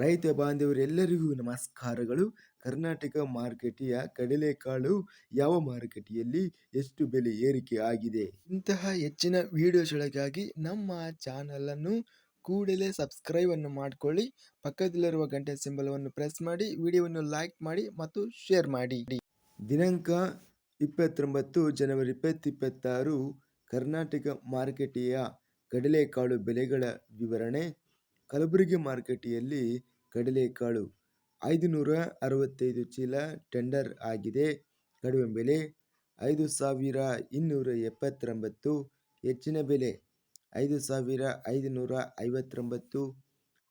ರೈತ ಬಾಂಧವರೆಲ್ಲರಿಗೂ ನಮಸ್ಕಾರಗಳು. ಕರ್ನಾಟಕ ಮಾರುಕಟ್ಟೆಯ ಕಡಲೆಕಾಳು ಯಾವ ಮಾರುಕಟ್ಟೆಯಲ್ಲಿ ಎಷ್ಟು ಬೆಲೆ ಏರಿಕೆ ಆಗಿದೆ? ಇಂತಹ ಹೆಚ್ಚಿನ ವಿಡಿಯೋಸ್ಗಳಿಗಾಗಿ ನಮ್ಮ ಚಾನಲನ್ನು ಕೂಡಲೇ ಸಬ್ಸ್ಕ್ರೈಬ್ ಅನ್ನು ಮಾಡಿಕೊಳ್ಳಿ. ಪಕ್ಕದಲ್ಲಿರುವ ಗಂಟೆ ಸಿಂಬಲವನ್ನು ಪ್ರೆಸ್ ಮಾಡಿ, ವಿಡಿಯೋವನ್ನು ಲೈಕ್ ಮಾಡಿ ಮತ್ತು ಶೇರ್ ಮಾಡಿ. ದಿನಾಂಕ ಇಪ್ಪತ್ತೊಂಬತ್ತು ಜನವರಿ ಇಪ್ಪತ್ತಿಪ್ಪತ್ತಾರು, ಕರ್ನಾಟಕ ಮಾರುಕಟ್ಟೆಯ ಕಡಲೆಕಾಳು ಬೆಲೆಗಳ ವಿವರಣೆ. ಕಲಬುರಗಿ ಮಾರುಕಟ್ಟೆಯಲ್ಲಿ ಕಡಲೆಕಾಳು ಐದುನೂರ ಅರವತ್ತೈದು ಚೀಲ ಟೆಂಡರ್ ಆಗಿದೆ. ಕಡಿಮೆ ಬೆಲೆ ಐದು ಸಾವಿರ ಇನ್ನೂರ ಎಪ್ಪತ್ತೊಂಬತ್ತು ಹೆಚ್ಚಿನ ಬೆಲೆ ಐದು ಸಾವಿರ ಐದುನೂರ ಐವತ್ತೊಂಬತ್ತು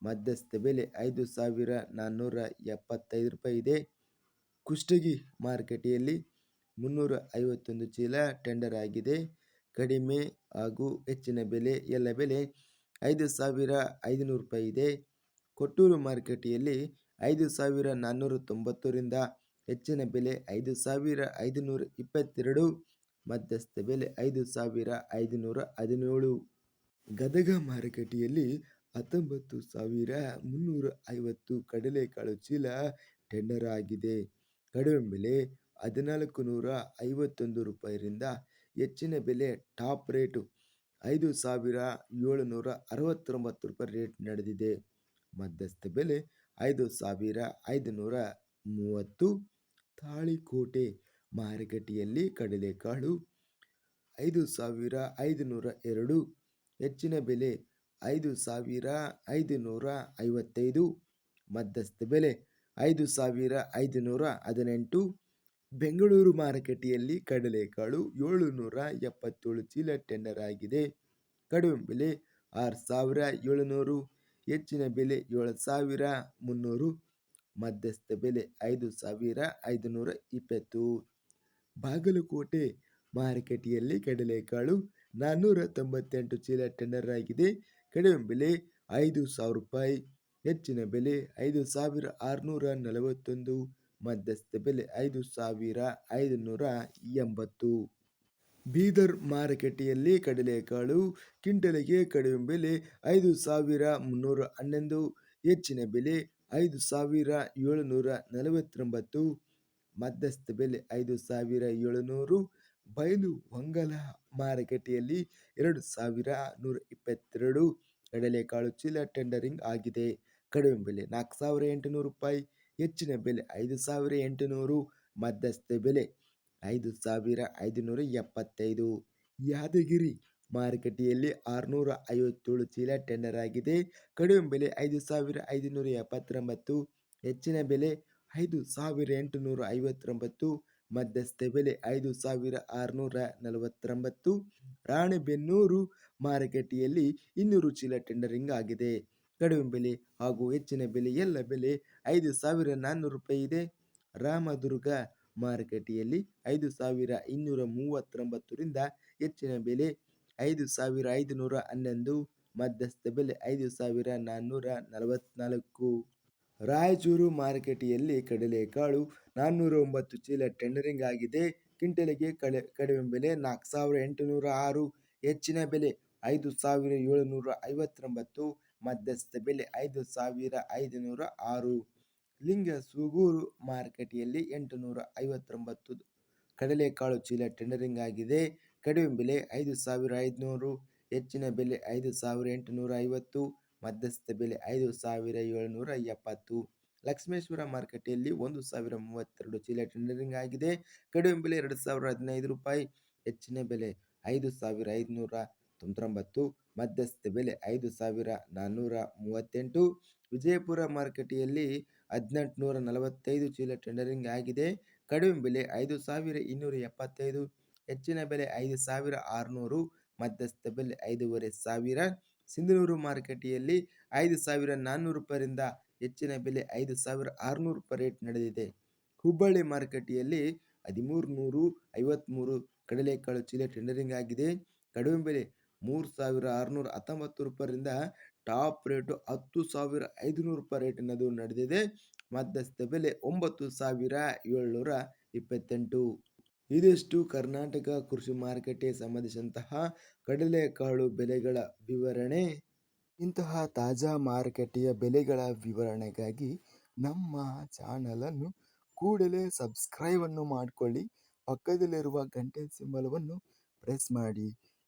ಮಧ್ಯಸ್ಥ ಬೆಲೆ ಐದು ಸಾವಿರ ನಾನ್ನೂರ ಎಪ್ಪತ್ತೈದು ರೂಪಾಯಿ ಇದೆ. ಕುಷ್ಟಗಿ ಮಾರುಕಟ್ಟೆಯಲ್ಲಿ ಮುನ್ನೂರ ಐವತ್ತೊಂದು ಚೀಲ ಟೆಂಡರ್ ಆಗಿದೆ. ಕಡಿಮೆ ಹಾಗೂ ಹೆಚ್ಚಿನ ಬೆಲೆ, ಎಲ್ಲ ಬೆಲೆ ಐದು ಸಾವಿರ ಐದುನೂರು ರೂಪಾಯಿ ಇದೆ. ಕೊಟ್ಟೂರು ಮಾರುಕಟ್ಟೆಯಲ್ಲಿ ಐದು ಸಾವಿರ ನಾನ್ನೂರ ತೊಂಬತ್ತರಿಂದ ಹೆಚ್ಚಿನ ಬೆಲೆ ಐದು ಸಾವಿರ ಐದುನೂರ ಇಪ್ಪತ್ತೆರಡು, ಮಧ್ಯಸ್ಥ ಬೆಲೆ ಐದು ಸಾವಿರ ಐದುನೂರ ಹದಿನೇಳು. ಗದಗ ಮಾರುಕಟ್ಟೆಯಲ್ಲಿ ಹತ್ತೊಂಬತ್ತು ಸಾವಿರ ಮುನ್ನೂರ ಐವತ್ತು ಕಡಲೆಕಾಳು ಚೀಲ ಟೆಂಡರ್ ಆಗಿದೆ. ಕಡಿಮೆ ಬೆಲೆ ಹದಿನಾಲ್ಕು ನೂರ ಐವತ್ತೊಂದು ರೂಪಾಯಿರಿಂದ ಹೆಚ್ಚಿನ ಬೆಲೆ ಟಾಪ್ ರೇಟು ಐದು ಸಾವಿರ ಏಳುನೂರ ಅರವತ್ತೊಂಬತ್ತು ರೂಪಾಯಿ ರೇಟ್ ನಡೆದಿದೆ. ಮಧ್ಯಸ್ಥ ಬೆಲೆ ಐದು ಸಾವಿರ ಐದುನೂರ ಮೂವತ್ತು. ತಾಳಿಕೋಟೆ ಮಾರುಕಟ್ಟೆಯಲ್ಲಿ ಕಡಲೆಕಾಳು ಐದು ಸಾವಿರ ಐದುನೂರ ಎರಡು. ಹೆಚ್ಚಿನ ಬೆಲೆ ಐದು ಸಾವಿರ ಐದುನೂರ ಐವತ್ತೈದು. ಮಧ್ಯಸ್ಥ ಬೆಲೆ ಐದು ಸಾವಿರ ಐದುನೂರ ಹದಿನೆಂಟು. ಬೆಂಗಳೂರು ಮಾರುಕಟ್ಟೆಯಲ್ಲಿ ಕಡಲೆಕಾಳು ಏಳುನೂರ ಎಪ್ಪತ್ತೇಳು ಚೀಲ ಟೆಂಡರ್ ಆಗಿದೆ. ಕಡಿಮೆ ಬೆಲೆ ಆರು ಸಾವಿರ ಏಳುನೂರು, ಹೆಚ್ಚಿನ ಬೆಲೆ ಏಳು ಸಾವಿರ ಮುನ್ನೂರು, ಮಧ್ಯಸ್ಥ ಬೆಲೆ ಐದು ಸಾವಿರ ಐದುನೂರ ಇಪ್ಪತ್ತು. ಬಾಗಲಕೋಟೆ ಮಾರುಕಟ್ಟೆಯಲ್ಲಿ ಕಡಲೆಕಾಳು ನಾನ್ನೂರ ತೊಂಬತ್ತೆಂಟು ಚೀಲ ಟೆಂಡರ್ ಆಗಿದೆ. ಕಡಿಮೆ ಬೆಲೆ ಐದು ಸಾವಿರ ರೂಪಾಯಿ, ಹೆಚ್ಚಿನ ಬೆಲೆ ಐದು ಸಾವಿರ ಆರುನೂರ ನಲವತ್ತೊಂದು. ಮಧ್ಯಸ್ಥ ಬೆಲೆ ಐದು ಸಾವಿರ ಐದುನೂರ ಎಂಬತ್ತು. ಬೀದರ್ ಮಾರುಕಟ್ಟೆಯಲ್ಲಿ ಕಡಲೆಕಾಳು ಕಿಂಟಲಿಗೆ ಕಡಿಮೆ ಬೆಲೆ ಐದು ಸಾವಿರ ಮುನ್ನೂರ ಹನ್ನೊಂದು, ಹೆಚ್ಚಿನ ಬೆಲೆ ಐದು ಸಾವಿರ ಏಳುನೂರ ನಲವತ್ತೊಂಬತ್ತು. ಮಧ್ಯಸ್ಥ ಬೆಲೆ ಐದು ಸಾವಿರ ಏಳುನೂರು. ಬಯಲು ಹೊಂಗಲ ಮಾರುಕಟ್ಟೆಯಲ್ಲಿ ಎರಡು ಸಾವಿರ ನೂರ ಇಪ್ಪತ್ತೆರಡು. ಕಡಲೆಕಾಳು ಚೀಲ ಟೆಂಡರಿಂಗ್ ಆಗಿದೆ. ಕಡಿಮೆ ಬೆಲೆ ನಾಲ್ಕು ಸಾವಿರ ಎಂಟುನೂರು ರೂಪಾಯಿ. ಹೆಚ್ಚಿನ ಬೆಲೆ ಐದು ಸಾವಿರ ಎಂಟುನೂರು, ಮಧ್ಯಸ್ಥ ಬೆಲೆ ಐದು ಸಾವಿರ ಐದುನೂರ ಎಪ್ಪತ್ತೈದು. ಯಾದಗಿರಿ ಮಾರುಕಟ್ಟೆಯಲ್ಲಿ ಆರುನೂರ ಐವತ್ತೇಳು ಚೀಲ ಟೆಂಡರ್ ಆಗಿದೆ. ಕಡಿಮೆ ಬೆಲೆ ಐದು ಸಾವಿರ ಐದುನೂರ ಎಪ್ಪತ್ತೊಂಬತ್ತು, ಹೆಚ್ಚಿನ ಬೆಲೆ ಐದು ಸಾವಿರ ಎಂಟುನೂರ ಐವತ್ತೊಂಬತ್ತು, ಮಧ್ಯಸ್ಥ ಬೆಲೆ ಐದು ಸಾವಿರ ಆರುನೂರ ನಲವತ್ತೊಂಬತ್ತು. ರಾಣೆಬೆನ್ನೂರು ಮಾರುಕಟ್ಟೆಯಲ್ಲಿ ಇನ್ನೂರು ಚೀಲ ಟೆಂಡರಿಂಗ್ ಆಗಿದೆ. ಕಡಿಮೆ ಬೆಲೆ ಹಾಗೂ ಹೆಚ್ಚಿನ ಬೆಲೆ, ಎಲ್ಲ ಬೆಲೆ ಐದು ಸಾವಿರ ನಾನ್ನೂರು ರೂಪಾಯಿ ಇದೆ. ರಾಮದುರ್ಗ ಮಾರುಕಟ್ಟೆಯಲ್ಲಿ ಐದು ಸಾವಿರ ಇನ್ನೂರ ಮೂವತ್ತೊಂಬತ್ತರಿಂದ ಹೆಚ್ಚಿನ ಬೆಲೆ ಐದು ಸಾವಿರ ಐದುನೂರ ಹನ್ನೊಂದು, ಮಧ್ಯಸ್ಥ ಬೆಲೆ ಐದು ಸಾವಿರ ನಾನ್ನೂರ ನಲವತ್ತ್ನಾಲ್ಕು ರಾಯಚೂರು ಮಾರುಕಟ್ಟೆಯಲ್ಲಿ ಕಡಲೆಕಾಳು ನಾನ್ನೂರ ಒಂಬತ್ತು ಚೀಲ ಟೆಂಡರಿಂಗ್ ಆಗಿದೆ. ಕ್ವಿಂಟಲಿಗೆ ಕಡೆ ಕಡಿಮೆ ಬೆಲೆ ನಾಲ್ಕು ಸಾವಿರ ಎಂಟುನೂರ ಆರು, ಹೆಚ್ಚಿನ ಬೆಲೆ ಐದು ಸಾವಿರ ಏಳುನೂರ ಐವತ್ತೊಂಬತ್ತು ಮಧ್ಯಸ್ಥ ಬೆಲೆ ಐದು ಸಾವಿರ ಐದುನೂರ ಆರು. ಲಿಂಗ ಸೂಗೂರು ಮಾರುಕಟ್ಟೆಯಲ್ಲಿ ಎಂಟುನೂರ ಐವತ್ತೊಂಬತ್ತು ಕಡಲೆಕಾಳು ಚೀಲ ಟೆಂಡರಿಂಗ್ ಆಗಿದೆ. ಕಡಿಮೆ ಬೆಲೆ ಐದು ಸಾವಿರ ಐದುನೂರು, ಹೆಚ್ಚಿನ ಬೆಲೆ ಐದು ಸಾವಿರ ಎಂಟುನೂರ ಐವತ್ತು, ಮಧ್ಯಸ್ಥ ಬೆಲೆ ಐದು ಸಾವಿರ ಏಳುನೂರ ಎಪ್ಪತ್ತು. ಲಕ್ಷ್ಮೇಶ್ವರ ಮಾರುಕಟ್ಟೆಯಲ್ಲಿ ಒಂದು ಸಾವಿರ ಮೂವತ್ತೆರಡು ಚೀಲ ಟೆಂಡರಿಂಗ್ ಆಗಿದೆ. ಕಡಿಮೆ ಬೆಲೆ ಎರಡು ಸಾವಿರ ಹದಿನೈದು ರೂಪಾಯಿ, ಹೆಚ್ಚಿನ ಬೆಲೆ ಐದು ಸಾವಿರ ಐದುನೂರ ತೊಂಬತ್ತೊಂಬತ್ತು. ಮಧ್ಯಸ್ಥ ಬೆಲೆ ಐದು ಸಾವಿರ ನಾನ್ನೂರ ಮೂವತ್ತೆಂಟು. ವಿಜಯಪುರ ಮಾರುಕಟ್ಟೆಯಲ್ಲಿ ಹದಿನೆಂಟುನೂರ ನಲವತ್ತೈದು ಚೀಲ ಟೆಂಡರಿಂಗ್ ಆಗಿದೆ. ಕಡಿಮೆ ಬೆಲೆ ಐದು ಸಾವಿರ ಇನ್ನೂರ ಎಪ್ಪತ್ತೈದು. ಹೆಚ್ಚಿನ ಬೆಲೆ ಐದು ಸಾವಿರ ಆರುನೂರು. ಮಧ್ಯಸ್ಥ ಬೆಲೆ ಐದೂವರೆ ಸಾವಿರ. ಸಿಂಧನೂರು ಮಾರುಕಟ್ಟೆಯಲ್ಲಿ ಐದು ಸಾವಿರ ನಾನ್ನೂರು ರೂಪಾಯಿಂದ ಹೆಚ್ಚಿನ ಬೆಲೆ ಐದು ಸಾವಿರ ಆರುನೂರು ರೂಪಾಯಿ ರೇಟ್ ನಡೆದಿದೆ. ಹುಬ್ಬಳ್ಳಿ ಮಾರುಕಟ್ಟೆಯಲ್ಲಿ ಹದಿಮೂರು ನೂರು ಐವತ್ತ್ಮೂರು ಕಡಲೆಕಾಳು ಚೀಲ ಟೆಂಡರಿಂಗ್ ಆಗಿದೆ. ಕಡಿಮೆ ಬೆಲೆ ಮೂರು ಸಾವಿರ ಆರುನೂರ ಹತ್ತೊಂಬತ್ತು ರೂಪಾಯಿಂದ ಟಾಪ್ ರೇಟು ಹತ್ತು ಸಾವಿರ ಐದುನೂರು ರೂಪಾಯಿ ರೇಟ್ ಅನ್ನೋದು ನಡೆದಿದೆ. ಮಧ್ಯಸ್ಥ ಬೆಲೆ ಒಂಬತ್ತು ಸಾವಿರ ಏಳ್ನೂರ ಇಪ್ಪತ್ತೆಂಟು. ಇದಿಷ್ಟು ಕರ್ನಾಟಕ ಕೃಷಿ ಮಾರುಕಟ್ಟೆ ಸಂಬಂಧಿಸಿದಂತಹ ಕಡಲೆಕಾಳು ಬೆಲೆಗಳ ವಿವರಣೆ. ಇಂತಹ ತಾಜಾ ಮಾರುಕಟ್ಟೆಯ ಬೆಲೆಗಳ ವಿವರಣೆಗಾಗಿ ನಮ್ಮ ಚಾನಲನ್ನು ಕೂಡಲೇ ಸಬ್ಸ್ಕ್ರೈಬನ್ನು ಮಾಡಿಕೊಳ್ಳಿ. ಪಕ್ಕದಲ್ಲಿರುವ ಗಂಟೆ ಸಿಂಬಲವನ್ನು ಪ್ರೆಸ್ ಮಾಡಿ.